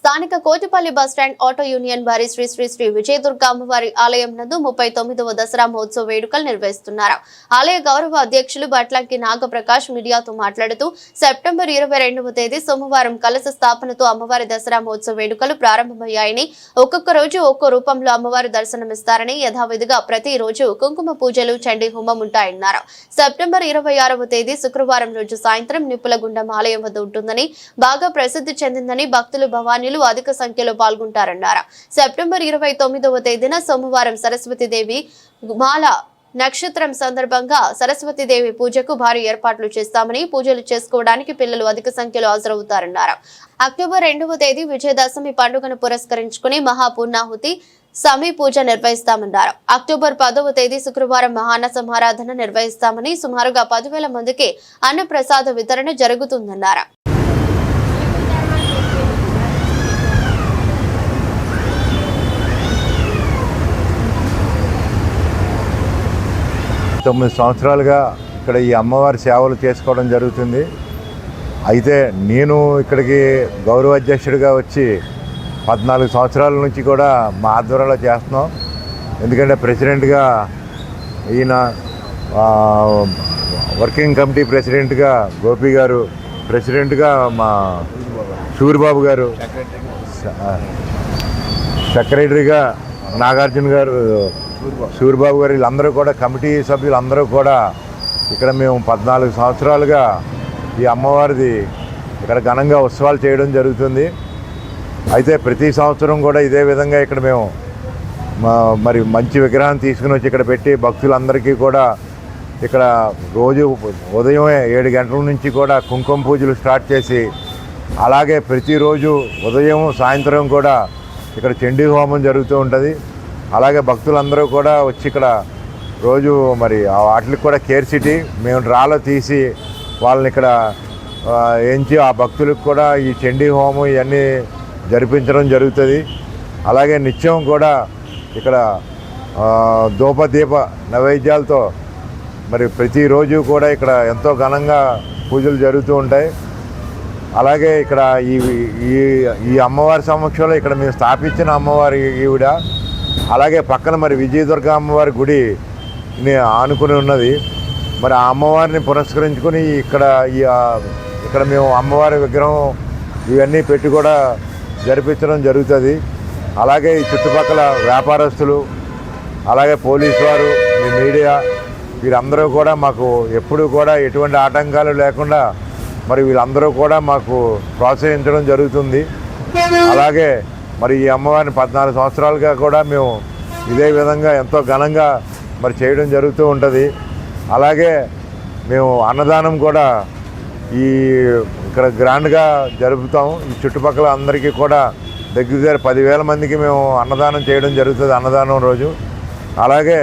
స్థానిక Kotipalli bus stand auto union వారి శ్రీ శ్రీ శ్రీ విజయదుర్గ అమ్మవారి ఆలయం నందు ముప్పై తొమ్మిదవ దసరా మహోత్సవ వేడుకలు నిర్వహిస్తున్నారు. ఆలయ గౌరవ అధ్యక్షులు బట్లంకి నాగప్రకాష్ మీడియాతో మాట్లాడుతూ సెప్టెంబర్ ఇరవై రెండవ తేదీ సోమవారం కలశ స్థాపనతో అమ్మవారి దసరా మహోత్సవ వేడుకలు ప్రారంభమయ్యాయని ఒక్కొక్క రోజు ఒక్కో రూపంలో అమ్మవారు దర్శనమిస్తారని యథావిధిగా ప్రతి రోజు కుంకుమ పూజలు చండీ హోమం ఉంటాయన్నారు. సెప్టెంబర్ ఇరవై ఆరవ తేదీ శుక్రవారం రోజు సాయంత్రం నిప్పులగుండం ఆలయం వద్ద ఉంటుందని బాగా ప్రసిద్ధి చెందిందని భక్తులు భవానీలు అధిక సంఖ్యలో పాల్గొంటారన్నారు. సెప్టెంబర్ ఇరవై తొమ్మిదవ తేదీన సోమవారం సరస్వతీదేవి మాల నక్షత్రం సందర్భంగా సరస్వతీదేవి పూజకు భారీ ఏర్పాట్లు చేస్తామని పూజలు చేసుకోవడానికి పిల్లలు అధిక సంఖ్యలో హాజరవుతారన్నారు. అక్టోబర్ రెండవ తేదీ విజయదశమి పండుగను పురస్కరించుకుని మహాపూర్ణాహుతి సమీ పూజ నిర్వహిస్తామన్నారు. అక్టోబర్ పదవ తేదీ శుక్రవారం మహాన సమారాధన నిర్వహిస్తామని సుమారుగా పదివేల మందికి అన్నప్రసాద వితరణ జరుగుతుందన్నారు. తొమ్మిది సంవత్సరాలుగా ఇక్కడ ఈ అమ్మవారి సేవలు చేసుకోవడం జరుగుతుంది. అయితే నేను ఇక్కడికి గౌరవ అధ్యక్షుడిగా వచ్చి పద్నాలుగు సంవత్సరాల నుంచి కూడా మా ఆధ్వర్యంలో చేస్తున్నాం. ఎందుకంటే ప్రెసిడెంట్గా ఈయన వర్కింగ్ కమిటీ ప్రెసిడెంట్గా గోపి గారు ప్రెసిడెంట్గా మా సూరిబాబు గారు సెక్రటరీగా నాగార్జున గారు సూర్యబాబు. గారు వీళ్ళందరూ కూడా కమిటీ సభ్యులందరూ కూడా ఇక్కడ మేము పద్నాలుగు సంవత్సరాలుగా ఈ అమ్మవారిది ఇక్కడ ఘనంగా ఉత్సవాలు చేయడం జరుగుతుంది. అయితే ప్రతి సంవత్సరం కూడా ఇదే విధంగా ఇక్కడ మేము మా- మరి మంచి విగ్రహాన్ని తీసుకుని వచ్చి ఇక్కడ పెట్టి భక్తులందరికీ కూడా ఇక్కడ రోజు ఉదయమే ఏడు గంటల నుంచి కూడా కుంకుమ పూజలు స్టార్ట్ చేసి అలాగే ప్రతిరోజు ఉదయం సాయంత్రం కూడా ఇక్కడ చండీ హోమం జరుగుతూ ఉంటుంది. అలాగే భక్తులందరూ కూడా వచ్చి ఇక్కడ రోజు మరి ఆ వాటికి కూడా కేర్ సిటీ మేము రాలో తీసి వాళ్ళని ఇక్కడ ఆ, ఎంచి ఆ భక్తులకు కూడా ఈ చండీ హోమం ఇవన్నీ జరిపించడం జరుగుతుంది. అలాగే నిత్యం కూడా ఇక్కడ ధూపదీప నైవేద్యాలతో మరి ప్రతిరోజు కూడా ఇక్కడ ఎంతో ఘనంగా పూజలు జరుగుతూ ఉంటాయి. అలాగే ఇక్కడ ఈ ఈ ఈ అమ్మవారి సమక్షంలో ఇక్కడ మేము స్థాపించిన అమ్మవారి ఈవిడ అలాగే పక్కన మరి విజయదుర్గ అమ్మవారి గుడి ఆనుకుని ఉన్నది. మరి ఆ అమ్మవారిని పురస్కరించుకొని ఇక్కడ ఈ ఇక్కడ మేము అమ్మవారి విగ్రహం ఇవన్నీ పెట్టి కూడా జరిపించడం జరుగుతుంది. అలాగే ఈ చుట్టుపక్కల వ్యాపారస్తులు అలాగే పోలీసు వారు మీ మీడియా వీరందరూ కూడా మాకు ఎప్పుడూ కూడా ఎటువంటి ఆటంకాలు లేకుండా మరి వీళ్ళందరూ కూడా మాకు ప్రోత్సహించడం జరుగుతుంది. అలాగే మరి ఈ అమ్మవారిని పద్నాలుగు సంవత్సరాలుగా కూడా మేము ఇదే విధంగా ఎంతో ఘనంగా మరి చేయడం జరుగుతూ ఉంటుంది. అలాగే మేము అన్నదానం కూడా ఈ ఇక్కడ గ్రాండ్గా జరుపుతాం. ఈ చుట్టుపక్కల అందరికీ కూడా దగ్గర దగ్గర పదివేల మందికి మేము అన్నదానం చేయడం జరుగుతుంది అన్నదానం రోజు. అలాగే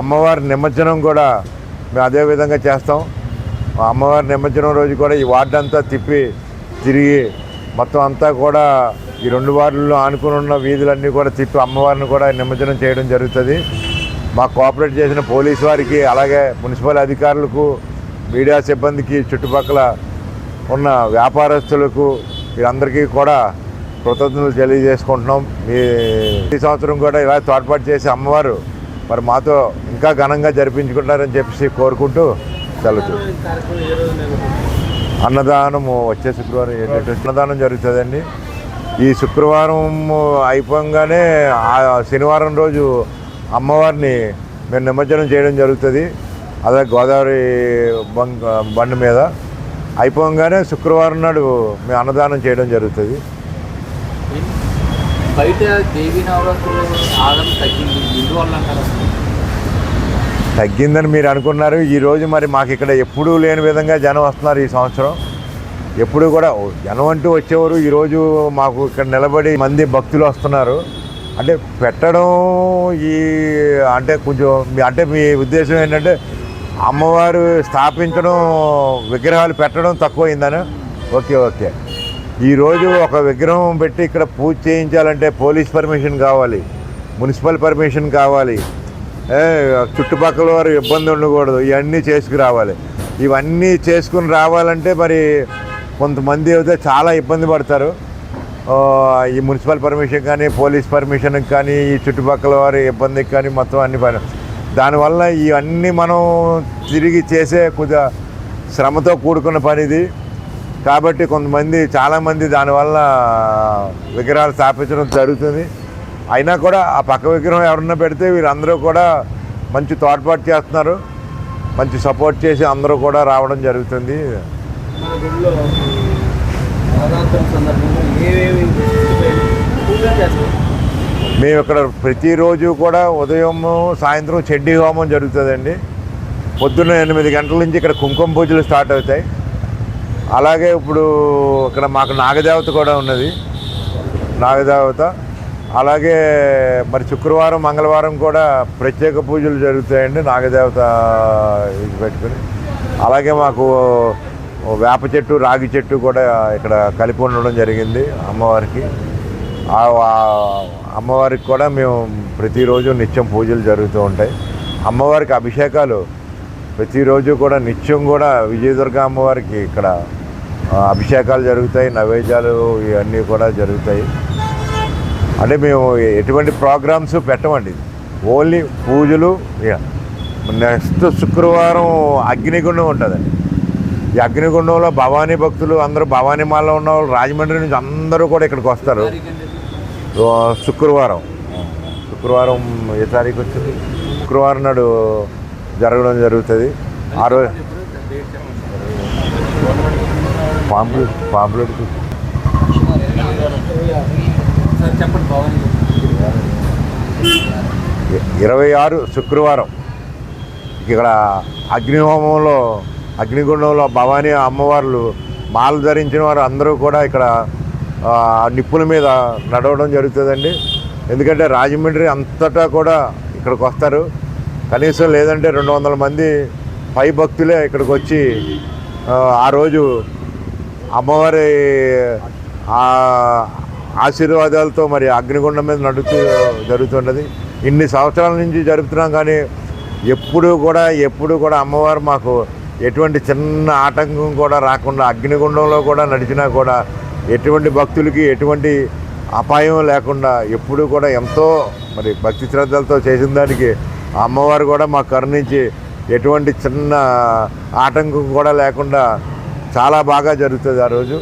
అమ్మవారి నిమజ్జనం కూడా మేము అదే విధంగా చేస్తాం. అమ్మవారి నిమజ్జనం రోజు కూడా ఈ వార్డు అంతా తిప్పి తిరిగి మొత్తం అంతా కూడా ఈ రెండు వార్డుల్లో ఆనుకుని ఉన్న వీధులన్నీ కూడా తిప్పి అమ్మవారిని కూడా నిమజ్జనం చేయడం జరుగుతుంది. మాకు కోఆపరేట్ చేసిన పోలీసు వారికి అలాగే మున్సిపల్ అధికారులకు మీడియా సిబ్బందికి చుట్టుపక్కల ఉన్న వ్యాపారస్తులకు వీరందరికీ కూడా కృతజ్ఞతలు తెలియజేసుకుంటున్నాం. మీ ఈ సంవత్సరం కూడా ఇలా తోడ్పాటు చేసి అమ్మవారు మరి మాతో ఇంకా ఘనంగా జరిపించుకుంటారని చెప్పేసి కోరుకుంటూ సెలవు. అన్నదానము వచ్చే శుక్రవారం ఏంటంటే అన్నదానం జరుగుతుందండి. ఈ శుక్రవారం అయిపోగానే ఆ శనివారం రోజు అమ్మవారిని మేము నిమజ్జనం చేయడం జరుగుతుంది. అదే గోదావరి బండి మీద అయిపోగానే శుక్రవారం నాడు మేము అన్నదానం చేయడం జరుగుతుంది. బయట దేవి? తగ్గిందని మీరు అనుకున్నారు. ఈరోజు మరి మాకు ఇక్కడ ఎప్పుడూ లేని విధంగా జనం వస్తున్నారు ఈ సంవత్సరం. ఎప్పుడు కూడా ఓ, జనం అంటూ వచ్చేవారు ఈరోజు మాకు ఇక్కడ నిలబడి మంది భక్తులు వస్తున్నారు. అంటే పెట్టడం ఈ అంటే కొంచెం అంటే మీ ఉద్దేశం ఏంటంటే అమ్మవారు స్థాపించడం విగ్రహాలు పెట్టడం తక్కువైందని. Okay okay. ఈరోజు ఒక విగ్రహం పెట్టి ఇక్కడ పూజ చేయించాలంటే పోలీస్ పర్మిషన్ కావాలి మున్సిపల్ పర్మిషన్ కావాలి. చుట్టుపక్కల వారు ఇబ్బంది ఉండకూడదు ఇవన్నీ చేసుకురావాలి. ఇవన్నీ చేసుకుని రావాలంటే మరి కొంతమంది అయితే చాలా ఇబ్బంది పడతారు. ఈ మున్సిపల్ పర్మిషన్ కానీ పోలీస్ పర్మిషన్ కానీ ఈ చుట్టుపక్కల వారి ఇబ్బందికి కానీ మొత్తం అన్ని పని. దానివల్ల ఇవన్నీ మనం తిరిగి చేసే కొద్దిగా శ్రమతో కూడుకున్న పనిది కాబట్టి కొంతమంది చాలామంది దానివల్ల విగ్రహాలు స్థాపించడం జరుగుతుంది. అయినా కూడా ఆ పక్క విగ్రహం ఎవరన్నా పెడితే వీరందరూ కూడా మంచి తోడ్పాటు చేస్తున్నారు. మంచి సపోర్ట్ చేసి అందరూ కూడా రావడం జరుగుతుంది. మన గుడిలో నవరాత్రుల సందర్భంలో ఏమేమి పూజలు చేస్తాం మేము ఇక్కడ ప్రతిరోజు కూడా ఉదయం సాయంత్రం చెడ్డి హోమం జరుగుతుందండి. పొద్దున్న ఎనిమిది గంటల నుంచి ఇక్కడ కుంకుమ పూజలు స్టార్ట్ అవుతాయి. అలాగే ఇప్పుడు ఇక్కడ మాకు నాగదేవత కూడా ఉన్నది. నాగదేవత. అలాగే మరి శుక్రవారం మంగళవారం కూడా ప్రత్యేక పూజలు జరుగుతాయండి నాగదేవత ఇది పెట్టుకుని. అలాగే మాకు వేప చెట్టు రాగి చెట్టు కూడా ఇక్కడ కలిపి ఉండడం జరిగింది అమ్మవారికి. అమ్మవారికి కూడా మేము ప్రతిరోజు నిత్యం పూజలు జరుగుతూ ఉంటాయి. అమ్మవారికి అభిషేకాలు ప్రతిరోజు కూడా నిత్యం కూడా విజయదుర్గ అమ్మవారికి ఇక్కడ అభిషేకాలు జరుగుతాయి నైవేద్యాలు ఇవన్నీ కూడా జరుగుతాయి. అంటే మేము ఎటువంటి ప్రోగ్రామ్స్ పెట్టమండి. ఓన్లీ పూజలు ఇక నెక్స్ట్ శుక్రవారం అగ్నిగుండం ఉంటుందండి. ఈ అగ్నిగుండంలో భవానీ భక్తులు అందరూ భవానీ మాలలో ఉన్న వాళ్ళు రాజమండ్రి నుంచి అందరూ కూడా ఇక్కడికి వస్తారు. శుక్రవారం. శుక్రవారం ఏ తారీఖు వచ్చింది? శుక్రవారం నాడు జరగడం జరుగుతుంది. ఆ రోజు పాంప్లెట్ పాంప్లెట్ ఇరవై ఆరు శుక్రవారం. ఇక్కడ అగ్నిహోమంలో అగ్నిగుండంలో భవానీ అమ్మవార్లు మాలు ధరించిన వారు అందరూ కూడా ఇక్కడ నిప్పుల మీద నడవడం జరుగుతుందండి. ఎందుకంటే రాజమండ్రి అంతటా కూడా ఇక్కడికి వస్తారు. కనీసం లేదంటే రెండు వందల మంది పై భక్తులే ఇక్కడికి వచ్చి ఆ, రోజు అమ్మవారి ఆశీర్వాదాలతో మరి అగ్నిగుండం మీద నడుతూ జరుగుతున్నది. ఇన్ని సంవత్సరాల నుంచి జరుపుతున్నాం కానీ ఎప్పుడు కూడా ఎప్పుడు కూడా అమ్మవారు మాకు ఎటువంటి చిన్న ఆటంకం కూడా రాకుండా అగ్నిగుండంలో కూడా నడిచినా కూడా ఎటువంటి భక్తులకి ఎటువంటి అపాయం లేకుండా ఎప్పుడూ కూడా ఎంతో మరి భక్తి శ్రద్ధలతో చేసిన దానికి ఆ అమ్మవారు కూడా మా కరుణించి ఎటువంటి చిన్న ఆటంకం కూడా లేకుండా చాలా బాగా జరుగుతుంది ఆ రోజు.